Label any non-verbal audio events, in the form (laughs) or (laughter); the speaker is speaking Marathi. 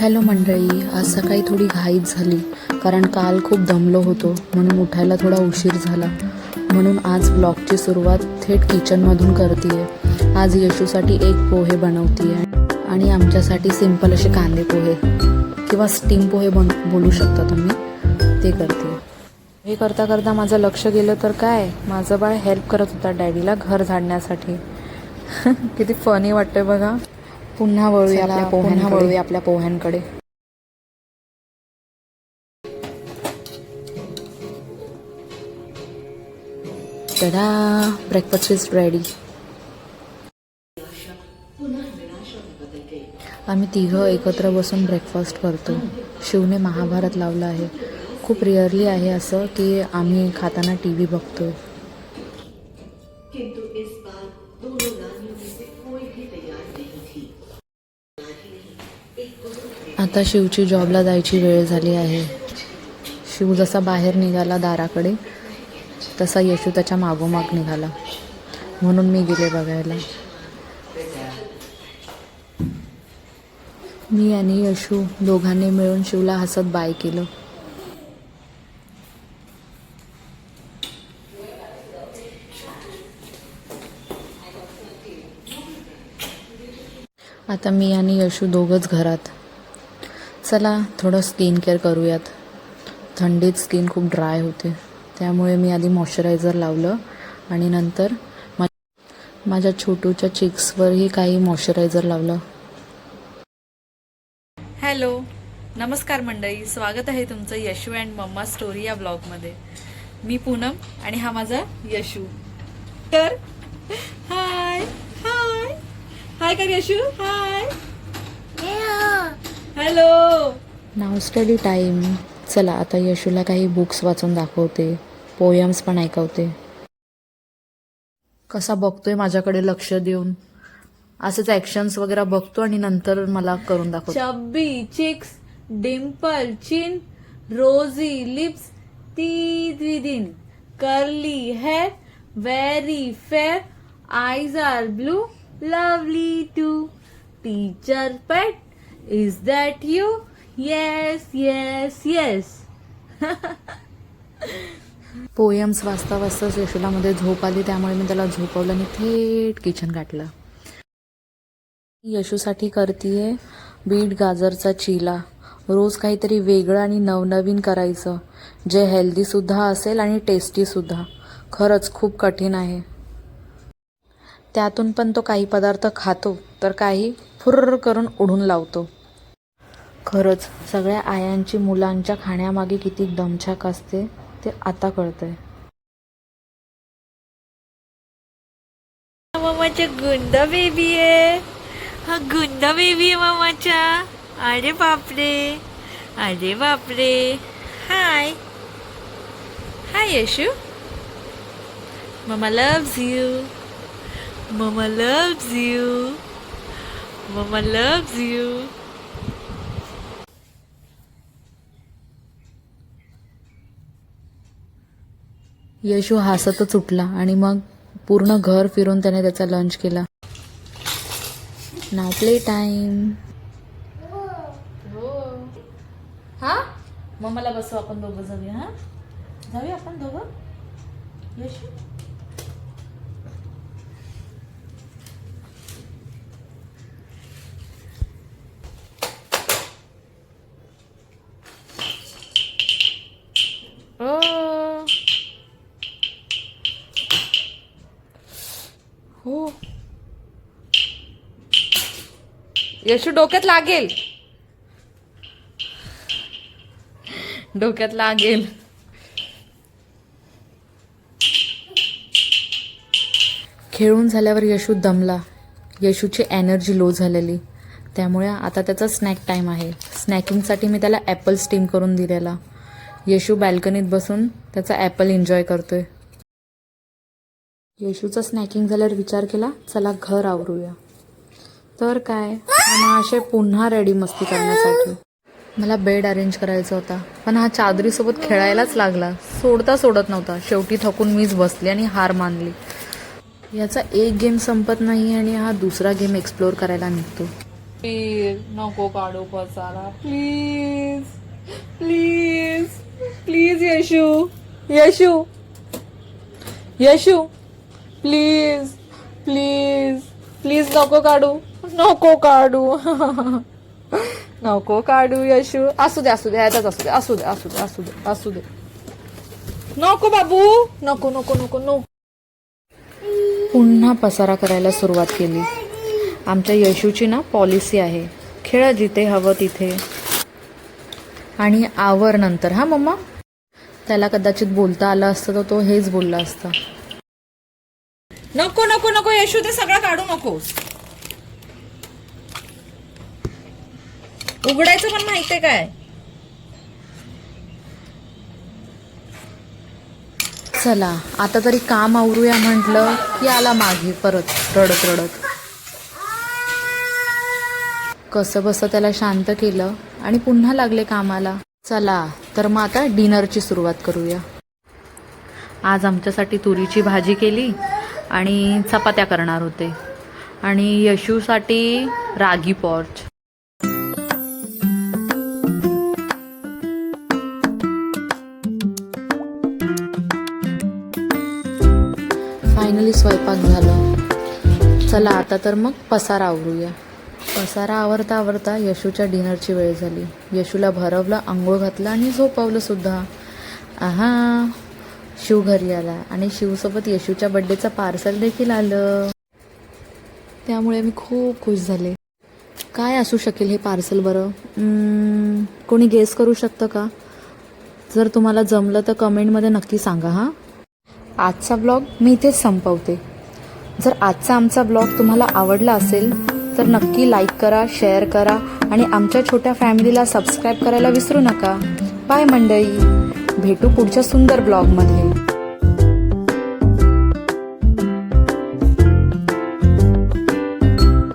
हॅलो मंडळी आज सकाळी थोडी घाईच झाली कारण काल खूप दमलो होतो म्हणून उठायला थोडा उशीर झाला. म्हणून आज ब्लॉगची सुरुवात थेट किचनमधून करते आज यशूसाठी एक पोहे बनवते आणि आमच्यासाठी सिंपल असे कांदे पोहे किंवा स्टीम पोहे बन बोलू शकता तुम्ही ते करते हे करता करता माझं लक्ष गेलं तर काय? माझं बाळ हेल्प करत होता डॅडीला घर झाडण्यासाठी. (laughs) किती फनी वाटतंय बघा. पुन्हा वळूया आपल्या पुन्हा पोह्यांकडे. वळूया आपल्या पोह्यांकडे. तडा ब्रेकफास्ट इज रेडी आम्ही तिघं एकत्र बसून ब्रेकफास्ट करतो. शिवने महाभारत लावलं आहे. खूप रिअरली आहे असं की आम्ही खाताना टी व्ही बघतो किंतु इस बार दोनों रानियों में से कोई भी तैयार नहीं थी आता शिवची जॉबला जायची वेळ झाली आहे. शिव जसा बाहेर निघाला दाराकडे तसा यशू त्याच्या मागोमाग निघाला. म्हणून मी गेले बघायला. मी आणि यशू दोघांनी मिळून शिवला हसत बाय केलं. आता मी आणि यशू दोघंच घरात. चला थोडं स्किन केअर करूयात. थंडीत स्किन खूप ड्राय होते. त्यामुळे मी आधी मॉइश्चरायझर लावलं आणि नंतर माझ्या छोटूच्या चिक्सवरही काही मॉइश्चरायझर लावलं. हॅलो. नमस्कार मंडळी. स्वागत आहे तुमचं यशू अँड मम्मा स्टोरी या ब्लॉगमध्ये. मी पूनम आणि हा माझा यशू. तर हाय. हाय कर यशू हाय हॅलो नाव स्टडी टाईम चला आता यशूला काही बुक्स वाचून दाखवते. पोयम्स पण ऐकवते. कसा बघतोय माझ्याकडे लक्ष देऊन? असेच ॲक्शन्स वगैरे बघतो आणि नंतर मला करून दाखवतो. चब्बी cheeks dimple chin rosy lips teeth within curly hair very fair. Eyes are blue. Lovely too teacher pet. Is that you? Yes yes yes. (laughs) Poems वाचता वाचता यशूला मध्ये झोप आली त्यामुळे मी त्याला झोपवलं आणि थेट किचन गाठलं. यशूसाठी करतीये बीट गाजरचा चिला. रोज काहीतरी वेगळं आणि नवनवीन करायचं. जे हेल्दीसुद्धा असेल आणि टेस्टीसुद्धा खरंच खूप कठीण आहे. त्यातून पण तो काही पदार्थ खातो तर काही फुर्र करून उडून लावतो. खरंच सगळ्या आयांची मुलांच्या खाण्यामागे किती दमछाक असते ते आता कळतंय. मामाच्या गुंड बेबी आहे हा गुंड बेबी आहे मामाच्या. अरे बापरे. अरे बापरे. हाय. हाय यशू. मामा लव्ज यू मम्मा लव्स यू मम्मा लव्स यू यशू हसतच उठला आणि मग पूर्ण घर फिरून त्याने त्याचा लंच केला. नाव प्ले टाइम हा. मम्माला बसू आपण दोघं जाऊया हा? जाऊया आपण दोघं? यशू? ओ हो. यशू डोक्यात लागेल. डोक्यात लागेल. खेळून झाल्यावर यशू दमला. यशूची एनर्जी लो झालेली. त्यामुळे आता त्याचा स्नॅक टाईम आहे. स्नॅकिंगसाठी मी त्याला ॲपल स्टीम करून दिलेला. येशू बॅल्कनीत बसून त्याचा ॲपल एन्जॉय करतोय. येशूचं स्नॅकिंग झाल्यावर विचार केला चला घर आवरूया. तर काय? असे पुन्हा रेडी मस्ती करण्यासाठी. मला बेड अरेंज करायचा होता पण हा चादरीसोबत खेळायलाच लागला. सोडता सोडत नव्हता. शेवटी थकून मीच बसली आणि हार मानली. याचा एक गेम संपत नाही आणि हा दुसरा गेम एक्सप्लोर करायला निघतो. प्लीज नको काढू पसारा. Please please. Please Yashu Yashu Yashu please please please नको काढू. नको काढू. (laughs) नको काढू यशू असू दे असू दे. ह्यातच असू दे. असू दे असू दे असू दे असू दे. नको बाबू. नको नको नको नको. पुन्हा पसारा करायला सुरुवात केली. आमच्या यशूची ना पॉलिसी आहे. खेळ जिथे हवं तिथे. आणि आवर नंतर. हा मम्मा? त्याला कदाचित बोलता आलं असतं तर तो हेच बोलला असता. नको नको नको यशू ते सगळं काढू नकोस उघडायचं पण माहितीये काय? चला आता तरी काम आवरूया म्हटलं की आला मागे परत रडत रडत. कसं बसं त्याला शांत केलं आणि पुन्हा लागले कामाला. चला तर मग आता डिनरची सुरुवात करूया. आज आमच्यासाठी तुरीची भाजी केली आणि चपात्या करणार होते. आणि यशूसाठी रागी पॉर्च. फायनली स्वयंपाक झाला. चला आता तर मग पसार आवरूया. पसारा आवरता आवरता यशूच्या डिनरची वेळ झाली. यशूला भरवलं आंघोळ घातलं आणि झोपवलं सुद्धा. आहा शिव घरी आला आणि शिवसोबत यशूच्या बड्डेचं पार्सल देखील आलं. त्यामुळे मी खूप खुश झाले. काय असू शकेल हे पार्सल बरं? कोणी गेस करू शकतं का? जर तुम्हाला जमलं तर कमेंटमध्ये नक्की सांगा हां. आजचा ब्लॉग मी इथेच संपवते. जर आजचा आमचा ब्लॉग तुम्हाला आवडला असेल तर नक्की लाईक करा शेअर करा आणि आमच्या छोट्या फॅमिलीला सबस्क्राईब करायला विसरू नका. बाय मंडळी. भेटू पुढच्या सुंदर ब्लॉगमध्ये